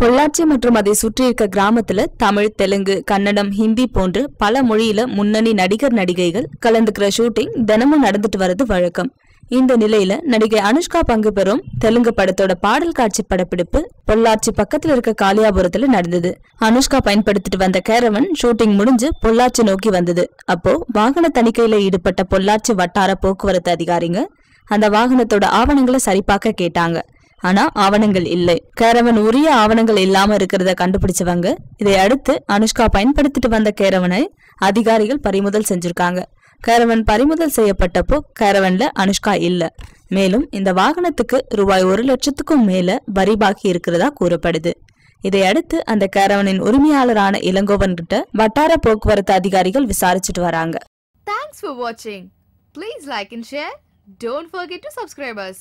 பொள்ளாச்சி மற்றும் அதை சுற்றி இருக்க கிராமத்துல தமிழ் தெலுங்கு கன்னடம் ஹிந்தி போன்று பல மொழியில முன்னணி நடிகர் நடிகைகள் கலந்துக்கிற ஷூட்டிங் தினமும் நடந்துட்டு வர்றது வழக்கம். இந்த நிலையில நடிகை அனுஷ்கா பங்கு பெறும் தெலுங்கு படத்தோட பாடல் காட்சி படப்பிடிப்பு பொள்ளாச்சி பக்கத்துல இருக்க காளியாபுரத்துல நடந்தது. அனுஷ்கா பயன்படுத்திட்டு வந்த கேரவன் ஷூட்டிங் முடிஞ்சு பொள்ளாச்சி நோக்கி வந்தது. அப்போ வாகன தணிக்கையில ஈடுபட்ட பொள்ளாச்சி வட்டார போக்குவரத்து அதிகாரிங்க அந்த வாகனத்தோட ஆவணங்களை சரிபார்க்க கேட்டாங்க. ஆனா ஆவணங்கள் இல்லை கேரவன் உரிய ஆவணங்கள் இல்லாம இருக்கிறத கண்டுபிடிச்சவங்க இதை அடுத்து அனுஷ்கா பயன்படுத்திட்டு வந்த கேரவனை அதிகாரிகள் பறிமுதல் செஞ்சிருக்காங்க கேரவன் பறிமுதல் செய்யப்பட்டப்போ கேரவன்ல அனுஷ்கா இல்ல மேலும் இந்த வாகனத்துக்கு ரூபாய் ஒரு லட்சத்துக்கும் மேல வரி பாக்கி இருக்கிறதா கூறப்படுது இதை அடுத்து அந்த கேரவனின் உரிமையாளரான இளங்கோவன் கிட்ட வட்டார போக்குவரத்து அதிகாரிகள் விசாரிச்சுட்டு வராங்க Thanks for watching. Please like and share. Don't forget to subscribe us.